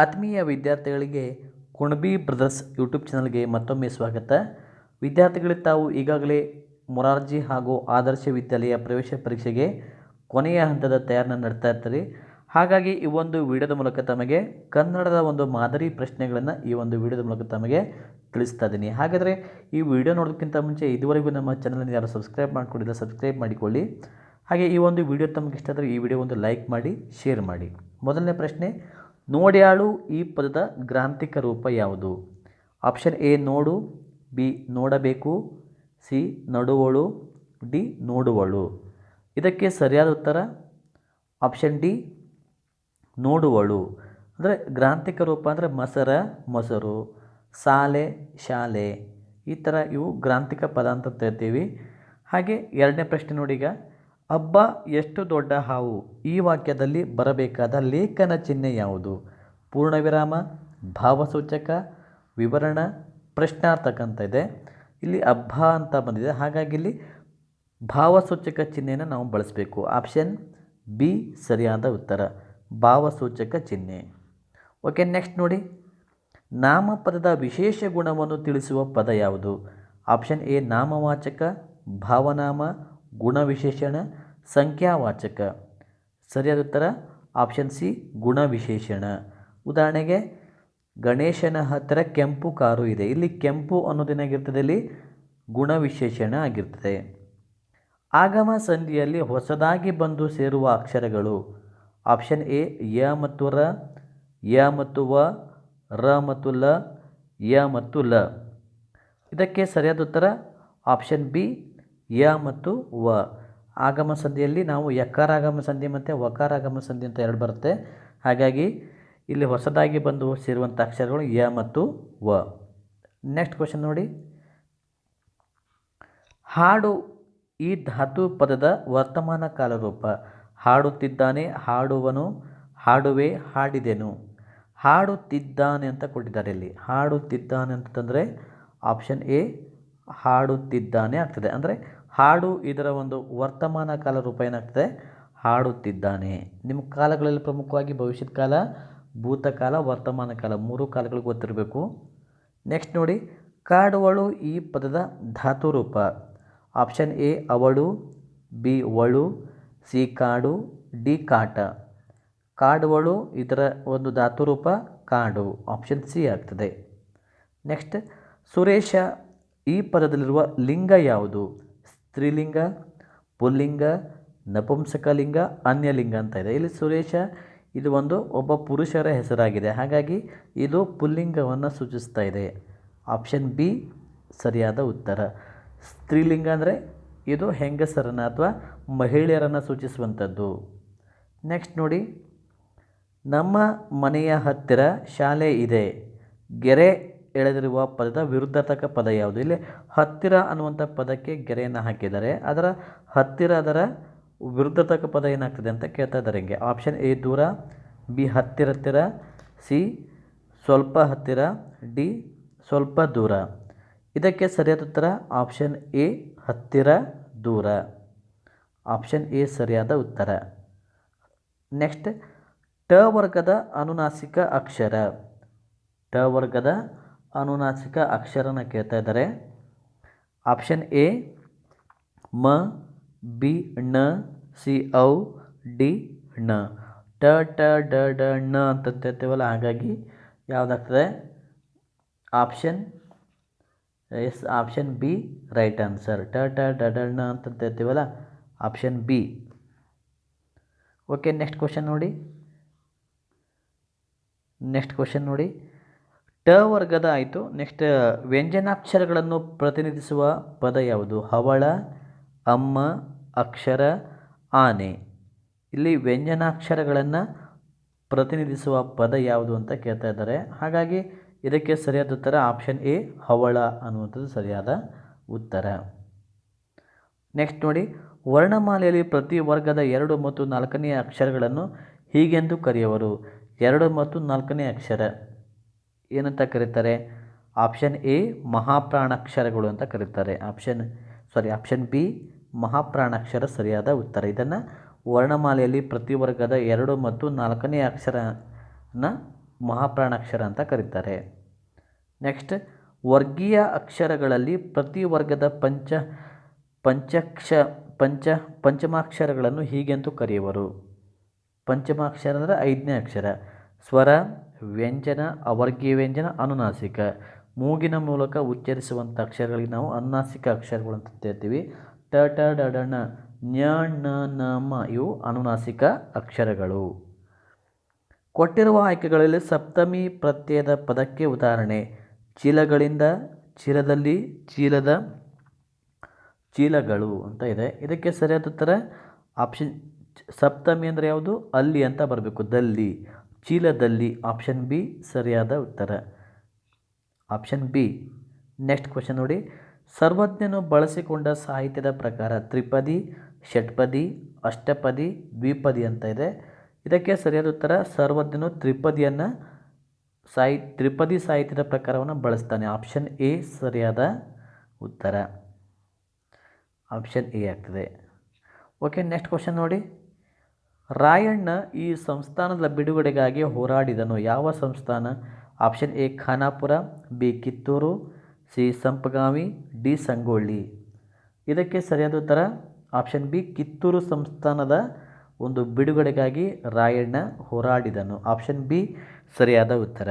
ಆತ್ಮೀಯ ವಿದ್ಯಾರ್ಥಿಗಳಿಗೆ Kunbi brothers YouTube ಚಾನಲ್ಗೆ ಮತ್ತೊಮ್ಮೆ ಸ್ವಾಗತ. ವಿದ್ಯಾರ್ಥಿಗಳಿಗೆ ತಾವು ಈಗಾಗಲೇ ಮೊರಾರ್ಜಿ ಹಾಗೂ ಆದರ್ಶ ವಿದ್ಯಾಲಯ ಪ್ರವೇಶ ಪರೀಕ್ಷೆಗೆ ಕೊನೆಯ ಹಂತದ ತಯಾರನ್ನು ನಡೆಸ್ತಾ ಇರ್ತಾರೆ. ಹಾಗಾಗಿ ಈ ಒಂದು ವಿಡಿಯೋದ ಮೂಲಕ ತಮಗೆ ಕನ್ನಡದ ಒಂದು ಮಾದರಿ ಪ್ರಶ್ನೆಗಳನ್ನು ಈ ಒಂದು ವಿಡಿಯೋದ ಮೂಲಕ ತಮಗೆ ತಿಳಿಸ್ತಾ ಇದ್ದೀನಿ. ಹಾಗಾದರೆ ಈ ವಿಡಿಯೋ ನೋಡೋದಕ್ಕಿಂತ ಮುಂಚೆ ಇದುವರೆಗೂ ನಮ್ಮ ಚಾನಲನ್ನು ಯಾರು ಸಬ್ಸ್ಕ್ರೈಬ್ ಮಾಡಿಕೊಂಡಿಲ್ಲ, ಸಬ್ಸ್ಕ್ರೈಬ್ ಮಾಡಿಕೊಳ್ಳಿ. ಹಾಗೆ ಈ ಒಂದು ವಿಡಿಯೋ ತಮಗೆ ಇಷ್ಟ ಆದರೆ ಈ ವಿಡಿಯೋ ಒಂದು ಲೈಕ್ ಮಾಡಿ, ಶೇರ್ ಮಾಡಿ. ಮೊದಲನೇ ಪ್ರಶ್ನೆ ನೋಡ್ಯಾಳು ಈ ಪದದ ಗ್ರಾಂಥಿಕ ರೂಪ ಯಾವುದು? ಆಪ್ಷನ್ ಎ ನೋಡು, ಬಿ ನೋಡಬೇಕು, ಸಿ ನಡುವಳು, ಡಿ ನೋಡುವಳು. ಇದಕ್ಕೆ ಸರಿಯಾದ ಉತ್ತರ? ಆಪ್ಷನ್ ಡಿ ನೋಡುವಳು. ಅಂದರೆ ಗ್ರಾಂಥಿಕ ರೂಪ ಅಂದರೆ ಮಸರ, ಮೊಸರು, ಸಾಲೆ, ಶಾಲೆ. ಈ ಥರ ಇವು ಗ್ರಾಂಥಿಕ ಪದ ಅಂತ ಹೇಳ್ತೀವಿ ಹಾಗೆ ಎರಡನೇ ಪ್ರಶ್ನೆ ನೋಡಿ ಈಗ. ಹಬ್ಬ ಎಷ್ಟು ದೊಡ್ಡ ಹಾವು? ಈ ವಾಕ್ಯದಲ್ಲಿ ಬರಬೇಕಾದ ಲೇಖನ ಚಿಹ್ನೆ ಯಾವುದು? ಪೂರ್ಣವಿರಾಮ, ಭಾವಸೂಚಕ, ವಿವರಣ, ಪ್ರಶ್ನಾರ್ಥಕ ಅಂತ ಇದೆ. ಇಲ್ಲಿ ಅಬ್ಬ ಅಂತ ಬಂದಿದೆ. ಹಾಗಾಗಿ ಇಲ್ಲಿ ಭಾವಸೂಚಕ ಚಿಹ್ನೆಯನ್ನು ನಾವು ಬಳಸಬೇಕು. ಆಪ್ಷನ್ ಬಿ, ಸರಿಯಾದ ಉತ್ತರ. ಭಾವಸೂಚಕ ಚಿಹ್ನೆ. ಓಕೆ, ನೆಕ್ಸ್ಟ್ ನೋಡಿ. ನಾಮಪದದ ವಿಶೇಷ ಗುಣವನ್ನು ತಿಳಿಸುವ ಪದ ಯಾವುದು? ಆಪ್ಷನ್ ಎ, ನಾಮವಾಚಕ, ಭಾವನಾಮ ಗುಣವಿಶೇಷಣ ಸಂಖ್ಯಾವಾಚಕ. ಸರಿಯಾದ ಉತ್ತರ? ಆಪ್ಷನ್ ಸಿ, ಗುಣವಿಶೇಷಣ. ಉದಾಹರಣೆಗೆ, ಗಣೇಶನ ಹತ್ತಿರ ಕೆಂಪು ಕಾರು ಇದೆ. ಇಲ್ಲಿ ಕೆಂಪು ಅನ್ನೋದೇನಾಗಿರ್ತದೆ ಇಲ್ಲಿ ಗುಣವಿಶೇಷಣ ಆಗಿರ್ತದೆ. ಆಗಮ ಸಂಧಿಯಲ್ಲಿ ಹೊಸದಾಗಿ ಬಂದು ಸೇರುವ ಅಕ್ಷರಗಳು. ಆಪ್ಷನ್ ಎ, ಯ ಮತ್ತು ರ. ಯ ಮತ್ತು ವ, ರ ಮತ್ತು ಲ, ಯ ಮತ್ತು ಲ. ಇದಕ್ಕೆ ಸರಿಯಾದ ಉತ್ತರ? ಆಪ್ಷನ್ ಬಿ ಯ ಮತ್ತು ವ. ಆಗಮ ಸಂಧಿಯಲ್ಲಿ ನಾವು ಯಕಾರಾಗಮ ಸಂಧಿ ಮತ್ತು ವಕಾರಾಗಮ ಸಂಧಿ ಅಂತ ಎರಡು ಬರುತ್ತೆ. ಹಾಗಾಗಿ ಇಲ್ಲಿ ಹೊಸದಾಗಿ ಬಂದು ಸೇರುವಂಥ ಅಕ್ಷರಗಳು ಯ ಮತ್ತು ವ. ನೆಕ್ಸ್ಟ್ ಕ್ವಶನ್ ನೋಡಿ. ಹಾಡು ಈ ಧಾತು ಪದದ ವರ್ತಮಾನ ಕಾಲರೂಪ ಹಾಡುತ್ತಿದ್ದಾನೆ, ಹಾಡುವನು, ಹಾಡುವೆ, ಹಾಡಿದೆನು. ಹಾಡುತ್ತಿದ್ದಾನೆ ಅಂತ ಕೊಟ್ಟಿದ್ದಾರೆ ಇಲ್ಲಿ. ಹಾಡುತ್ತಿದ್ದಾನೆ ಅಂತಂದರೆ ಆಪ್ಷನ್ ಎ ಹಾಡುತ್ತಿದ್ದಾನೆ ಆಗ್ತದೆ. ಅಂದರೆ ಹಾಡು ಇದರ ಒಂದು ವರ್ತಮಾನ ಕಾಲ ರೂಪ ಏನಾಗ್ತದೆ? ಹಾಡುತ್ತಿದ್ದಾನೆ. ನಿಮ್ಮ ಕಾಲಗಳಲ್ಲಿ ಪ್ರಮುಖವಾಗಿ ಭವಿಷ್ಯದ ಕಾಲ, ಭೂತಕಾಲ, ವರ್ತಮಾನ ಕಾಲ, ಮೂರು ಕಾಲಗಳು ಗೊತ್ತಿರಬೇಕು. ನೆಕ್ಸ್ಟ್ ನೋಡಿ, ಕಾಡುವಳು ಈ ಪದದ ಧಾತು ರೂಪ. ಆಪ್ಷನ್ ಎ ಅವಳು. ಬಿ ಒಳು ಸಿ ಕಾಡು. ಡಿ ಕಾಟ. ಕಾಡುವಳು ಇದರ ಒಂದು ಧಾತು ರೂಪ, ಕಾಡು. ಆಪ್ಷನ್ ಸಿ ಆಗ್ತದೆ. ನೆಕ್ಸ್ಟ್ ಸುರೇಶ ಈ ಪದದಲ್ಲಿರುವ ಲಿಂಗ ಯಾವುದು? ಸ್ತ್ರೀಲಿಂಗ, ಪುಲ್ಲಿಂಗ, ನಪುಂಸಕಲಿಂಗ, ಅನ್ಯಲಿಂಗ ಅಂತ ಇದೆ. ಇಲ್ಲಿ ಸುರೇಶ ಇದು ಒಂದು ಒಬ್ಬ ಪುರುಷರ ಹೆಸರಾಗಿದೆ. ಹಾಗಾಗಿ ಇದು ಪುಲ್ಲಿಂಗವನ್ನು ಸೂಚಿಸ್ತಾ ಇದೆ. ಆಪ್ಷನ್ ಬಿ ಸರಿಯಾದ ಉತ್ತರ. ಸ್ತ್ರೀಲಿಂಗ ಅಂದರೆ ಇದು ಹೆಂಗಸರನ್ನು ಅಥವಾ ಮಹಿಳೆಯರನ್ನು ಸೂಚಿಸುವಂಥದ್ದು. ನೆಕ್ಸ್ಟ್ ನೋಡಿ. ನಮ್ಮ ಮನೆಯ ಹತ್ತಿರ ಶಾಲೆ ಇದೆ. ಗೆರೆ ಎಳೆದಿರುವ ಪದದ ವಿರುದ್ಧಾರ್ಥಕ ಪದ ಯಾವುದು? ಇಲ್ಲಿ ಹತ್ತಿರ ಅನ್ನುವಂಥ ಪದಕ್ಕೆ ಗೆರೆಯನ್ನು ಹಾಕಿದ್ದಾರೆ. ಅದರ ಹತ್ತಿರ, ಅದರ ವಿರುದ್ಧಾರ್ಥಕ ಪದ ಏನಾಗ್ತದೆ ಅಂತ ಕೇಳ್ತಾ ಇದ್ದಾರೆ ಹಿಂಗೆ. ಆಪ್ಷನ್ ಎ ದೂರ ಬಿ ಹತ್ತಿರ ಹತ್ತಿರ ಸಿ ಸ್ವಲ್ಪ ಹತ್ತಿರ ಡಿ ಸ್ವಲ್ಪ ದೂರ. ಇದಕ್ಕೆ ಸರಿಯಾದ ಉತ್ತರ ಆಪ್ಷನ್ ಎ ಹತ್ತಿರ, ದೂರ. ಆಪ್ಷನ್ ಎ ಸರಿಯಾದ ಉತ್ತರ. ನೆಕ್ಸ್ಟ್ ಟ ವರ್ಗದ ಅನುನಾಸಿಕ ಅಕ್ಷರ. ಟ ವರ್ಗದ ಅನುನಾಸಿಕ ಅಕ್ಷರನ ಕೇಳ್ತಾ ಇದ್ದಾರೆ. ಆಪ್ಷನ್ ಎ, ಮ, ಬಿ, ಣ, ಸಿ, ಔ, ಡಿ, ಣ. ಟ ಟ, ಡ ಡ, ಣ ಅಂತ ಹೇಳ್ತೇವಲ್ಲ ಹಾಗಾಗಿ ಯಾವುದಾಗ್ತದೆ? Option yes, option B, right answer. ಟ ಟ, ಡ ಡ, ಣ ಅಂತ ಹೇಳ್ತೀವಲ್ಲ option B. Okay, next question ನೋಡಿ. ನೆಕ್ಸ್ಟ್ ಕ್ವಶನ್ ನೋಡಿ. ಟ ವರ್ಗದ ಆಯಿತು. ನೆಕ್ಸ್ಟ್, ವ್ಯಂಜನಾಕ್ಷರಗಳನ್ನು ಪ್ರತಿನಿಧಿಸುವ ಪದ ಯಾವುದು? ಹವಳ, ಅಮ್ಮ, ಅಕ್ಷರ, ಆನೆ. ಇಲ್ಲಿ ವ್ಯಂಜನಾಕ್ಷರಗಳನ್ನು ಪ್ರತಿನಿಧಿಸುವ ಪದ ಯಾವುದು ಅಂತ ಕೇಳ್ತಾ ಇದ್ದಾರೆ. ಹಾಗಾಗಿ ಇದಕ್ಕೆ ಸರಿಯಾದ ಉತ್ತರ ಆಪ್ಷನ್ ಎ, ಹವಳ ಅನ್ನುವಂಥದ್ದು ಸರಿಯಾದ ಉತ್ತರ. ನೆಕ್ಸ್ಟ್ ನೋಡಿ, ವರ್ಣಮಾಲೆಯಲ್ಲಿ ಪ್ರತಿ ವರ್ಗದ ಎರಡು ಮತ್ತು ನಾಲ್ಕನೆಯ ಅಕ್ಷರಗಳನ್ನು ಹೀಗೆಂದು ಕರೆಯುವರು. ಎರಡು ಮತ್ತು ನಾಲ್ಕನೇ ಅಕ್ಷರ. ಏನಂತ ಕರೀತಾರೆ? ಆಪ್ಷನ್ ಎ ಮಹಾಪ್ರಾಣಾಕ್ಷರಗಳು ಅಂತ ಕರೀತಾರೆ. ಆಪ್ಷನ್ ಸಾರಿ ಆಪ್ಷನ್ ಬಿ ಮಹಾಪ್ರಾಣಾಕ್ಷರ ಸರಿಯಾದ ಉತ್ತರ. ಇದನ್ನು ವರ್ಣಮಾಲೆಯಲ್ಲಿ ಪ್ರತಿ ವರ್ಗದ ಎರಡು ಮತ್ತು ನಾಲ್ಕನೇ ಅಕ್ಷರನ ಮಹಾಪ್ರಾಣಾಕ್ಷರ ಅಂತ ಕರೀತಾರೆ. ನೆಕ್ಸ್ಟ್ ವರ್ಗೀಯ ಅಕ್ಷರಗಳಲ್ಲಿ ಪ್ರತಿ ವರ್ಗದ ಪಂಚ, ಪಂಚಕ್ಷ, ಪಂಚ, ಪಂಚಮಾಕ್ಷರಗಳನ್ನು ಹೀಗೆಂದು ಕರೆಯುವರು. ಪಂಚಮಾಕ್ಷರ ಅಂದರೆ ಐದನೇ ಅಕ್ಷರ. ಸ್ವರ ವ್ಯಂಜನ, ಅವರ್ಗೀಯ ವ್ಯಂಜನ, ಅನುನಾಸಿಕ. ಮೂಗಿನ ಮೂಲಕ ಉಚ್ಚರಿಸುವಂಥ ಅಕ್ಷರಗಳಿಗೆ ನಾವು ಅನುನಾಸಿಕ ಅಕ್ಷರಗಳು ಅಂತ ಹೇಳ್ತೀವಿ. ಟ ಟ, ಡ ಡ, ಣ ಞ ಣ, ನ, ಮ ಇವು ಅನುನಾಸಿಕ ಅಕ್ಷರಗಳು. ಕೊಟ್ಟಿರುವ ಆಯ್ಕೆಗಳಲ್ಲಿ ಸಪ್ತಮಿ ಪ್ರತ್ಯಯದ ಪದಕ್ಕೆ ಉದಾಹರಣೆ. ಚೀಲಗಳಿಂದ, ಚೀಲದಲ್ಲಿ ಚೀಲದ ಚೀಲಗಳು ಅಂತ ಇದೆ. ಇದಕ್ಕೆ ಸರಿಯಾದ ಉತ್ತರ ಆಪ್ಷನ್, ಸಪ್ತಮಿ ಅಂದರೆ ಯಾವುದು? ಅಲ್ಲಿ ಅಂತ ಬರಬೇಕು, ದಲ್ಲಿ. ಚೀಲದಲ್ಲಿ ಆಪ್ಷನ್ ಬಿ ಸರಿಯಾದ ಉತ್ತರ. ಆಪ್ಷನ್ ಬಿ ನೆಕ್ಸ್ಟ್ ಕ್ವಶನ್ ನೋಡಿ. ಸರ್ವಜ್ಞನು ಬಳಸಿಕೊಂಡ ಸಾಹಿತ್ಯದ ಪ್ರಕಾರ ತ್ರಿಪದಿ, ಷಟ್ಪದಿ, ಅಷ್ಟಪದಿ, ದ್ವಿಪದಿ ಅಂತ ಇದೆ. ಇದಕ್ಕೆ ಸರಿಯಾದ ಉತ್ತರ, ಸರ್ವಜ್ಞನು ತ್ರಿಪದಿಯನ್ನು ಸಾಹಿ, ತ್ರಿಪದಿ ಸಾಹಿತ್ಯದ ಪ್ರಕಾರವನ್ನು ಬಳಸ್ತಾನೆ. ಆಪ್ಷನ್ ಎ ಸರಿಯಾದ ಉತ್ತರ. ಆಪ್ಷನ್ ಎ ಆಗ್ತದೆ. ಓಕೆ ನೆಕ್ಸ್ಟ್ ಕ್ವಶನ್ ನೋಡಿ. ರಾಯಣ್ಣ ಈ ಸಂಸ್ಥಾನದ ಬಿಡುಗಡೆಗಾಗಿ ಹೋರಾಡಿದನು. ಯಾವ ಸಂಸ್ಥಾನ? Option A, Khanapur, B, Kittur, C, Sampagavi, D, Sangolli. ಇದಕ್ಕೆ ಸರಿಯಾದ ಉತ್ತರ, ಆಪ್ಷನ್ ಬಿ, ಕಿತ್ತೂರು ಸಂಸ್ಥಾನದ ಒಂದು ಬಿಡುಗಡೆಗಾಗಿ ರಾಯಣ್ಣ ಹೋರಾಡಿದನು. ಆಪ್ಷನ್ ಬಿ, ಸರಿಯಾದ ಉತ್ತರ.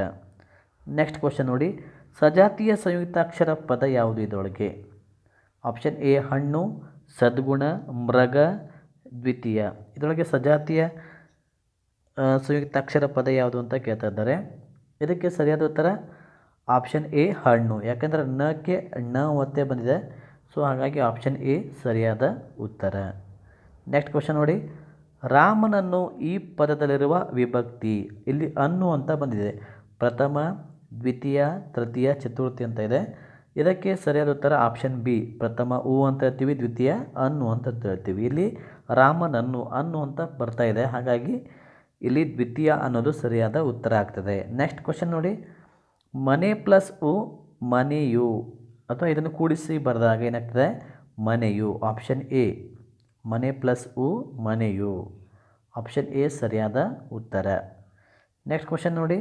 ನೆಕ್ಸ್ಟ್ ಕ್ವಶನ್ ನೋಡಿ. ಸಜಾತಿಯ ಸಂಯುಕ್ತಾಕ್ಷರ ಪದ ಯಾವುದು ಇದರೊಳಗೆ? ಆಪ್ಷನ್ ಎ, ಹಣ್ಣು, ಸದ್ಗುಣ, ಮೃಗ, ದ್ವಿತೀಯ. ಇದರೊಳಗೆ ಸಜಾತಿಯ ಸಂಯುಕ್ತಾಕ್ಷರ ಪದ ಯಾವುದು ಅಂತ ಕೇಳ್ತಾ ಇದ್ದಾರೆ ಇದಕ್ಕೆ ಸರಿಯಾದ ಉತ್ತರ ಆಪ್ಷನ್ ಎ ಹಣ್ಣು. ಯಾಕಂದರೆ ನಕ್ಕೆ ಣ ಒತ್ತೆ ಬಂದಿದೆ. ಸೊ ಹಾಗಾಗಿ ಆಪ್ಷನ್ ಎ ಸರಿಯಾದ ಉತ್ತರ. ನೆಕ್ಸ್ಟ್ ಕ್ವಶನ್ ನೋಡಿ. ರಾಮನನ್ನು ಈ ಪದದಲ್ಲಿರುವ ವಿಭಕ್ತಿ, ಇಲ್ಲಿ ಅನ್ನು ಅಂತ ಬಂದಿದೆ. ಪ್ರಥಮ, ದ್ವಿತೀಯ, ತೃತೀಯ, ಚತುರ್ಥಿ ಅಂತ ಇದೆ. ಇದಕ್ಕೆ ಸರಿಯಾದ ಉತ್ತರ ಆಪ್ಷನ್ ಬಿ ಪ್ರಥಮ ಉ ಅಂತ ಹೇಳ್ತೀವಿ, ದ್ವಿತೀಯ ಅನ್ನು ಅಂತ ಹೇಳ್ತೀವಿ. ಇಲ್ಲಿ ರಾಮನನ್ನು ಅನ್ನು ಅಂತ ಬರ್ತಾ ಇದೆ. ಹಾಗಾಗಿ ಇಲ್ಲಿ ದ್ವಿತೀಯ ಅನ್ನೋದು ಸರಿಯಾದ ಉತ್ತರ ಆಗ್ತದೆ. ನೆಕ್ಸ್ಟ್ ಕ್ವಶನ್ ನೋಡಿ. ಮನೆ ಪ್ಲಸ್ ಉ ಮನೆಯು. ಅಥವಾ ಇದನ್ನು ಕೂಡಿಸಿ ಬರೆದಾಗ ಏನಾಗ್ತದೆ? ಮನೆಯು. ಆಪ್ಷನ್ ಎ ಮನೆ ಪ್ಲಸ್ ಉ ಮನೆಯು. ಆಪ್ಷನ್ ಎ ಸರಿಯಾದ ಉತ್ತರ. ನೆಕ್ಸ್ಟ್ ಕ್ವಶನ್ ನೋಡಿ.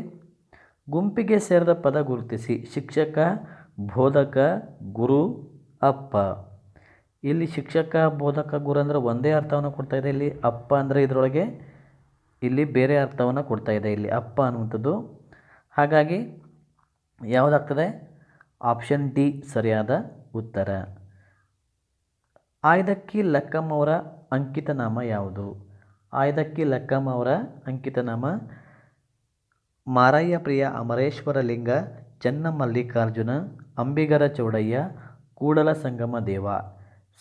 ಗುಂಪಿಗೆ ಸೇರಿದ ಪದ ಗುರುತಿಸಿ. ಶಿಕ್ಷಕ ಬೋಧಕ ಗುರು ಅಪ್ಪ. ಇಲ್ಲಿ ಶಿಕ್ಷಕ, ಬೋಧಕ, ಗುರು ಅಂದರೆ ಒಂದೇ ಅರ್ಥವನ್ನು ಕೊಡ್ತಾ ಇದೆ. ಇಲ್ಲಿ ಅಪ್ಪ ಅಂದರೆ ಇದರೊಳಗೆ ಇಲ್ಲಿ ಬೇರೆ ಅರ್ಥವನ್ನು ಕೊಡ್ತಾ ಇದೆ. ಇಲ್ಲಿ ಅಪ್ಪ ಅನ್ನುವಂಥದ್ದು. ಹಾಗಾಗಿ ಯಾವುದಾಗ್ತದೆ? ಆಪ್ಷನ್ ಡಿ ಸರಿಯಾದ ಉತ್ತರ. ಆಯ್ದಕ್ಕಿ ಲಕ್ಕಮ್ಮ ಅವರ ಅಂಕಿತ ನಾಮ ಯಾವುದು? ಆಯ್ದಕ್ಕಿ ಲಕ್ಕಮ್ಮ ಅವರ ಅಂಕಿತ ನಾಮ ಮಾರಯ್ಯ ಪ್ರಿಯ ಅಮರೇಶ್ವರ ಲಿಂಗ ಚೆನ್ನಮಲ್ಲಿಕಾರ್ಜುನ ಅಂಬಿಗರ ಚೌಡಯ್ಯ, ಕೂಡಲ ಸಂಗಮ ದೇವ.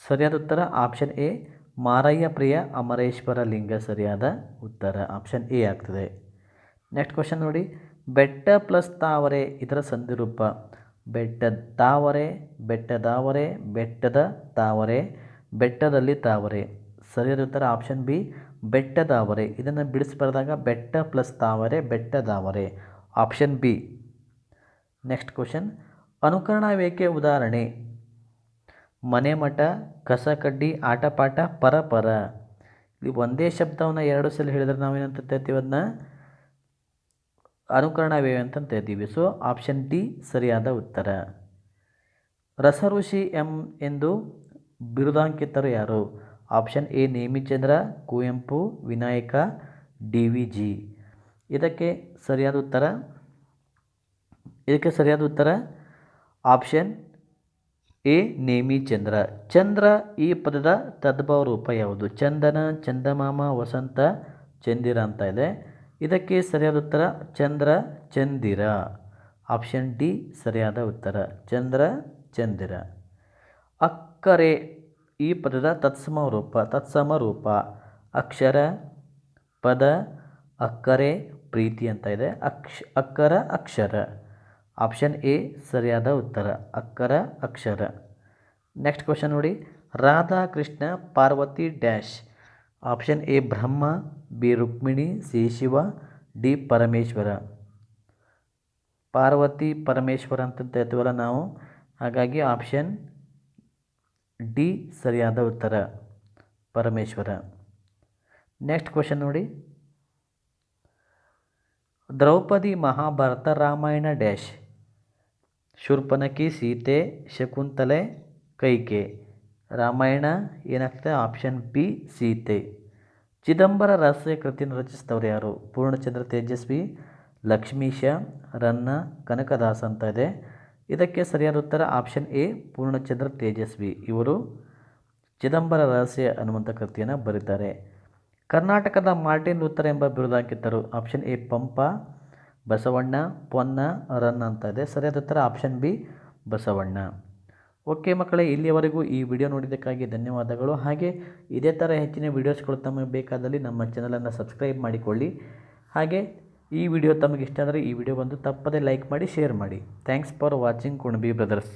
ಸರಿಯಾದ ಉತ್ತರ? Option A. ಮಾರಯ್ಯ ಪ್ರಿಯ, ಅಮರೇಶ್ವರ ಲಿಂಗ ಸರಿಯಾದ ಉತ್ತರ. ಆಪ್ಷನ್ ಎ ಆಗ್ತದೆ. ನೆಕ್ಸ್ಟ್ ಕ್ವಶನ್ ನೋಡಿ. ಬೆಟ್ಟ ಪ್ಲಸ್ ತಾವರೆ, ಇದರ ಸಂಧಿರೂಪ. ಬೆಟ್ಟ ತಾವರೆ, ಬೆಟ್ಟದಾವರೆ, ಬೆಟ್ಟದ ತಾವರೆ, ಬೆಟ್ಟದಲ್ಲಿ ತಾವರೆ. ಸರಿಯಾದ ಉತ್ತರ? Option B. ಬೆಟ್ಟದಾವರೆ. ಇದನ್ನು ಬಿಡಿಸಿ ಬೆಟ್ಟ ಪ್ಲಸ್ ತಾವರೆ, ಬೆಟ್ಟದಾವರೆ. Option B. Next question. ಅನುಕರಣ ವೇಕೆ ಉದಾಹರಣೆ? ಮನೆ ಮಠ, ಕಸಕಡ್ಡಿ, ಆಟಪಾಠ, ಪರಪರ. ಇಲ್ಲಿ ಒಂದೇ ಶಬ್ದವನ್ನು ಎರಡು ಸಲ ಹೇಳಿದ್ರೆ ನಾವೇನಂತ ಹೇಳ್ತೀವಿ ಅದನ್ನ ಅನುಕರಣವೇ ಅಂತ ಹೇಳ್ತೀವಿ. ಸೊ ಆಪ್ಷನ್ ಡಿ ಸರಿಯಾದ ಉತ್ತರ. ರಸಋಷಿ ಎಂ ಎಂದು ಬಿರುದಾಂಕಿತರು ಯಾರು? Option A Nemichandra, Kuvempu, Vinayaka, D V G. ಇದಕ್ಕೆ ಸರಿಯಾದ ಉತ್ತರ? ಇದಕ್ಕೆ ಸರಿಯಾದ ಉತ್ತರ? ಆಪ್ಷನ್ ಎ, ನೇಮಿ ಚಂದ್ರ. ಚಂದ್ರ ಈ ಪದದ ತದ್ಭವ ರೂಪ ಯಾವುದು? ಚಂದನ, ಚಂದಮಾಮ, ವಸಂತ, ಚಂದಿರ ಅಂತ ಇದೆ. ಇದಕ್ಕೆ ಸರಿಯಾದ ಉತ್ತರ ಚಂದ್ರ, ಚಂದಿರ. ಆಪ್ಷನ್ ಡಿ, ಸರಿಯಾದ ಉತ್ತರ ಚಂದ್ರ, ಚಂದಿರ. ಅಕ್ಕರೆ ಈ ಪದದ ತತ್ಸಮ ರೂಪ ತತ್ಸಮ ರೂಪ. ಅಕ್ಷರ, ಪದ, ಅಕ್ಕರೆ, ಪ್ರೀತಿ ಅಂತ ಇದೆ. ಅಕ್ಷ, ಅಕ್ಕರ, ಅಕ್ಷರ. ಆಪ್ಷನ್ ಎ, ಸರಿಯಾದ ಉತ್ತರ, ಅಕ್ಕರ ಅಕ್ಷರ. ನೆಕ್ಸ್ಟ್ ಕ್ವಶನ್ ನೋಡಿ. Radha Krishna Parvati dash. Option A, Brahma, B, Rukmini, C, Shiva, D, Parameshwara. Parvati, Parameshwara ಅಂತ ಹೇಳ್ತೀವಲ್ಲ ನಾವು. ಹಾಗಾಗಿ ಆಪ್ಷನ್ ಡಿ, ಸರಿಯಾದ ಉತ್ತರ, ಪರಮೇಶ್ವರ. ನೆಕ್ಸ್ಟ್ ಕ್ವಶನ್ ನೋಡಿ. ದ್ರೌಪದಿ ಮಹಾಭಾರತ ರಾಮಾಯಣ ಡ್ಯಾಶ್. ಶೂರ್ಪನಖಿ ಸೀತೆ, ಶಕುಂತಲೆ, ಕೈಕೆ. ರಾಮಾಯಣ ಏನಾಗ್ತದೆ? Option B Sita. ಚಿದಂಬರ ರಹಸ್ಯ ಕೃತಿಯನ್ನು ರಚಿಸಿದವರು ಯಾರು? ಪೂರ್ಣಚಂದ್ರ ತೇಜಸ್ವಿ ಲಕ್ಷ್ಮೀಶ ರನ್ನ, ಕನಕದಾಸ ಅಂತ ಇದೆ. ಇದಕ್ಕೆ ಸರಿಯಾದ ಉತ್ತರ ಆಪ್ಷನ್ ಎ ಪೂರ್ಣಚಂದ್ರ ತೇಜಸ್ವಿ. ಇವರು ಚಿದಂಬರ ರಹಸ್ಯ ಅನ್ನುವಂಥ ಕೃತಿಯನ್ನು ಬರೀತಾರೆ. ಕರ್ನಾಟಕದ ಮಾರ್ಟಿನ್ ಲೂಥರ್ ಎಂಬ ಬಿರುದಾಕಿದ್ದರು ಆಪ್ಷನ್ ಎ ಪಂಪ. ಬಸವಣ್ಣ, ಪೊನ್ನ, ರನ್ ಅಂತ ಇದೆ. ಸರಿಯಾದ ಉತ್ತರ ಆಪ್ಷನ್ ಬಿ ಬಸವಣ್ಣ. ಓಕೆ ಮಕ್ಕಳೇ, ಇಲ್ಲಿಯವರೆಗೂ ಈ ವಿಡಿಯೋ ನೋಡಿದ್ದಕ್ಕಾಗಿ ಧನ್ಯವಾದಗಳು. ಹಾಗೆ ಇದೇ ಥರ ಹೆಚ್ಚಿನ ವೀಡಿಯೋಸ್ಗಳು ತಮಗೆ ಬೇಕಾದಲ್ಲಿ ನಮ್ಮ ಚಾನಲನ್ನು ಸಬ್ಸ್ಕ್ರೈಬ್ ಮಾಡಿಕೊಳ್ಳಿ. ಹಾಗೆ ಈ ವಿಡಿಯೋ ತಮಗೆ ಇಷ್ಟ ಆದರೆ ಈ ವಿಡಿಯೋ ಬಂದು ತಪ್ಪದೇ ಲೈಕ್ ಮಾಡಿ ಶೇರ್ ಮಾಡಿ. Thanks for watching Kunabi brothers